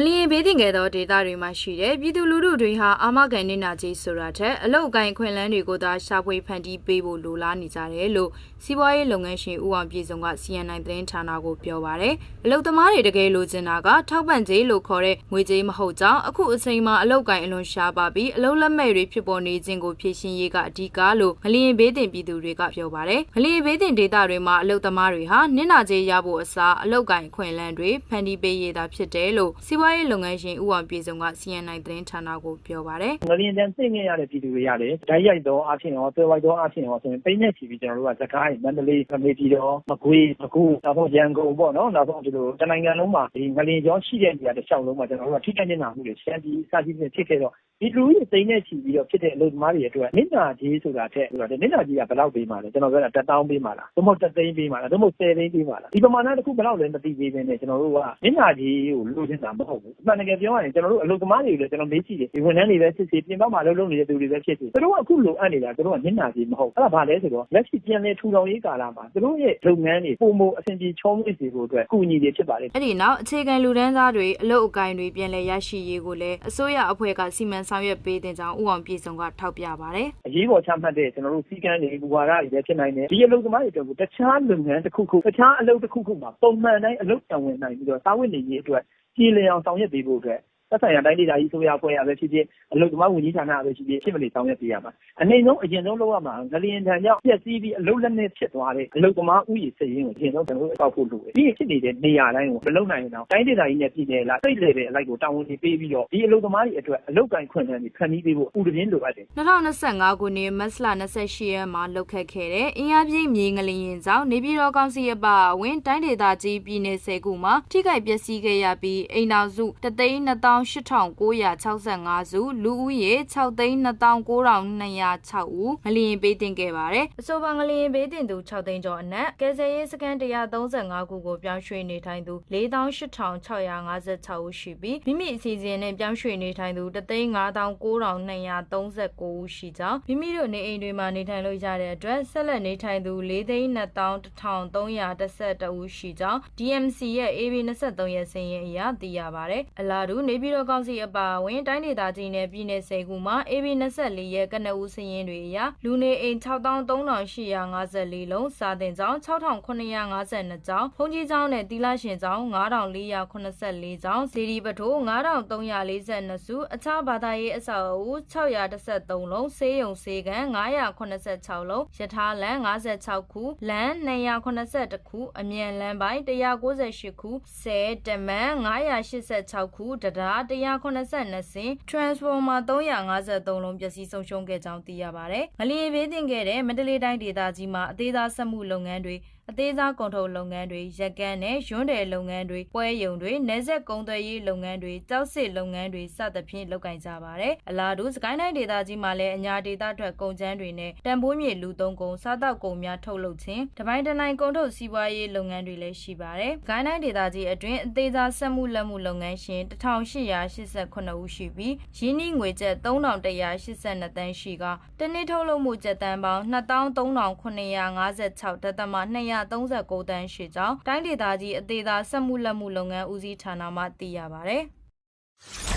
ငလျင်ဘေးတင်ခဲ့သောဒေသတွေမှာရှိတဲ့ပြည်သူလူထုတွေဟာအာမခံနေနာကြီးဆိုတာထက်အလောက်အကိုင်းခွင့်လန်းတွေကိုသာရှာဖွေဖန်တီးပေးဖို့လိုလားနေကြတယ်လို့စီးပွားရေးလုပ်ငန်းရှင်ဦးအောင်ပြည်စုံက CNN သတင်းဌာနကိုပြောပါရယ်အလောက်သမားတွေတကယ်လိုချင်တာကထောက်ပံ့ကြေးလို့ခေါ်တဲ့ငွေကြေးမဟုတ်ကြောင်းအခုအချိန်မှာအလောက်ကိုင်းအလွန်ရှားပါပြီးအလောက်လက်မဲ့တွေဖြစ်ပေါ်နေခြင်းကိုဖြေရှင်းရေးကအဓိကလို့ငလျင်ဘေးတင်ပြည်သူတွေကပြောပါရယ်ငလျင်ဘေးတင်ဒေသတွေမှာအလောက်သမားတွေဟာနင့်နာကြေးရဖို့အစားအလောက်ကိုင်းခွင့်လန်းတွေဖန်တီးပေးရတာဖြစ်တယ်လို့စီးပွားရေးလုပ်ငန်းရှင်ဦးအောင်ပြည်စုံက CNN သတင်းဌာနကိုပြောပါရယ်ငလျင်တန်းသိငင်ရတဲ့ပြည်သူတွေရတယ်ဓာတ်ရိုက်တော့အဖြစ်ရောသွေးဝိုက်တော့အဖြစ်ရောဆိုရင်ပိန်းနဲ့ချီပြီးကျွန်တော်တို့ကစကိုင်းမန္တလေးကနေပြည်တော်မကွေးမကူနောက်ဆုံးရန်ကုန်ပေါ့နော်နောက်ဆုံးဒီလိုတနိုင်ငံလုံးမှာဒီငလျင်ကြောရှိတဲ့နေရာတစ်လျှောက်လုံးမှာကျွန်တော်တို့ကထိခိုက်နေတာမှုတွေရှမ်းပြည်စသဖြင့်ဖြစ်ခဲ့တော့ ဒီလူကြီးသိနဲ့ချီပြီးတော့ဖြစ်တဲ့အလုပ်သမားတွေအတွက်နင့်နာကြီးဆိုတာထက်ဟိုနင့်နာကြီးကဘယ်လောက်ပေးမှာလဲကျွန်တော်ပြောတာ1000ပေးမှာလားသို့မဟုတ်3သိန်းပေးမှာလားသို့မဟုတ်10သိန်းပေးမှာလားဒီပမာဏတစ်ခုဘယ်လောက်လဲမသိသေးဘဲနဲ့ကျွန်တော်တို့ကနင့်နာကြီးကိုလိုချင်တာမဟုတ်ဘူးအမှန်တကယ်ပြောရရင်ကျွန်တော်တို့အလုပ်သမားတွေကိုလည်းကျွန်တော်မေးကြည့်တယ်ဒီဝန်ထမ်းတွေပဲဖြစ်စေပြင်ပမှာလုပ်လုပ်နေတဲ့သူတွေပဲဖြစ်စေသူတို့ကအခုလိုအပ်နေတာသူတို့ကနင့်နာကြီးမဟုတ်အဲ့ဒါဘာလဲဆိုတော့လက်ရှိပြန်လဲထူထောင်ရေးကာလမှာသူတို့ရဲ့လုပ်ငန်းတွေပုံမအဆင်ပြေချောမွေ့စေဖို့အတွက်အကူအညီတွေဖြစ်ပါလေအဲ့ဒီနောက်အခြေခံလူဒန်းစားတွေအလုပ်အကိုင်တွေပြန်လည်ရရှိရေးကိုလည်းအစိုးရအဖွဲ့ကစီမံဆောင်ရွက်ပေးတဲ့ကြောင်းဦးအောင်ပြည်စုံကထောက်ပြပါရယ်အရေးပေါ်ချမှတ်တဲ့ကျွန်တော်တို့စီကန်းတွေဘူဝါဒတွေလည်းဖြစ်နိုင်တယ်ဒီအလုပ်သမားတွေအတွက်ကိုတခြားလုပ်ငန်းတစ်ခုခုတခြားအလုပ်တစ်ခုခုမှာပုံမှန်တိုင်းအလုပ်တံဝင်နိုင်ပြီးတော့စာဝတ်နေရေးအတွက်ပြည်လည်အောင်ဆောင်ရွက်ပေးဖို့အတွက် သက်ဆိုင်ရာတိုင်းဒေသကြီးဆိုရဖွဲ့ရပဲဖြစ်ဖြစ်အလုပ်သမားဝန်ကြီးဌာနပဲဖြစ်ဖြစ်ဖြစ်မနေဆောင်ရွက်ပေးရမှာအနေဆုံးအရင်ဆုံးလုပ်ရမှာငလျင်တန်ကြောင့်ပြက်စီးပြီးအလုပ်လက်နဲ့ဖြစ်သွားတဲ့အလုပ်သမားဥယျာဉ်စည်ရင်းကိုအရင်ဆုံးကျွန်တော်တို့အောက်ဖို့လိုတယ်ဒီဖြစ်နေတဲ့နေရာတိုင်းကိုမလုပ်နိုင်ရင်တော့တိုင်းဒေသကြီးနဲ့ပြည်နယ်လားစိတ်လေတဲ့အလိုက်ကိုတာဝန်တွေပေးပြီးတော့ဒီအလုပ်သမားတွေအတွက်အလုပ်ကိုင်ခွင့်တန်းတွေဖန်တီးပေးဖို့ဥပဒေလိုအပ်တယ်2025ခုနှစ်မတ်လ28ရက်မှာလှုပ်ခတ်ခဲ့တဲ့အင်အားပြည့်မြေငလျင်ကြောင့်နေပြည်တော်ကောင်စီအပါအဝင်တိုင်းဒေသကြီးပြည်နယ်10ခုမှာထိခိုက်ပျက်စီးခဲ့ရပြီးအိမ်တော်စု328,965စုလူဦးရေ6,29,206ဦးငလျင်ပေးတင်ခဲ့ပါတယ်။အဆိုပါငလျင်ပေးတင်သူ6သိန်းကျော်အနက်ကယ်ဆယ်ရေးစခန်း135ခုကိုပြောင်းရွှေ့နေထိုင်သူ48,656ဦးရှိပြီးမိမိအစီအစဉ်နဲ့ပြောင်းရွှေ့နေထိုင်သူ3,59,239ဦးရှိကြောင်းမိမိတို့နေအိမ်တွေမှာနေထိုင်လို့ရတဲ့အတွက်ဆက်လက်နေထိုင်သူ4,2,1312ဦးရှိကြောင်း DMC ရဲ့ AB 23ရက်စင်ရင်အရသိရပါတယ်။အလားတူနေပြည်တော်ကောင်စီအပါအဝင်တိုင်းဒေသကြီးနယ်ပြည်နယ်10ခုမှာ AB 24ရဲ့ကနဦးစင်ရင်တွေအရလူနေအိမ်63,854လုံးစာတင်ကျောင်း6,952ကျောင်းဖုန်ကြီးကျောင်းနဲ့တီလာရှင်ကျောင်း9,484ကျောင်းဇေဒီပထိုး9,342စုအခြားဘာသာရေးအဆောက်အဦ613လုံးဆေးရုံဆေးကန်986လုံးယထာလန်56ခုလမ်း282ခုအမြန်လမ်းပိုင်း198ခုဆဲတမန်986ခုတရား182စင် transformer 353လုံးပျက်စီးဆုံးရှုံးခဲ့ကြောင်းသိရပါတယ်။ငလျင်ဘေးတင်ခဲ့တဲ့မန္တလေးတိုင်းဒေသကြီးမှာအသေးစားစက်မှုလုပ်ငန်းတွေ အသေးစားကုန်ထုတ်လုပ်ငန်းတွေရက်ကန်နဲ့ရွန်းတယ်လုပ်ငန်းတွေပွဲရုံတွေနေဆက်ကုန်သွယ်ရေးလုပ်ငန်းတွေကြောက်စစ်လုပ်ငန်းတွေစသဖြင့်လုပ်ကိုင်ကြပါတယ်အလားတူစကိုင်းတိုင်းဒေသကြီးမှာလည်းအညာဒေသထွက်ကုန်ကျန်းတွေနဲ့တန်ဖိုးမြေလူသုံးကုန်စားတောက်ကုန်များထုတ်လုပ်ခြင်းတပိုင်းတနိုင်ကုန်ထုတ်စီးပွားရေးလုပ်ငန်းတွေလည်းရှိပါတယ်စကိုင်းတိုင်းဒေသကြီးအတွင်းအသေးစားစက်မှုလက်မှုလုပ်ငန်းရှင်1889ဦးရှိပြီးရင်းနှီးငွေကျပ်3182တန်းရှိကတနေ့ထုတ်လုပ်မှုကျပ်တန်းပေါင်း2356.200 939တန်းရှိကြောင်းတိုင်းဒေသကြီးအသေးသာစက်မှုလက်မှုလုပ်ငန်းဦးစီးဌာနမှသိရပါဗျ။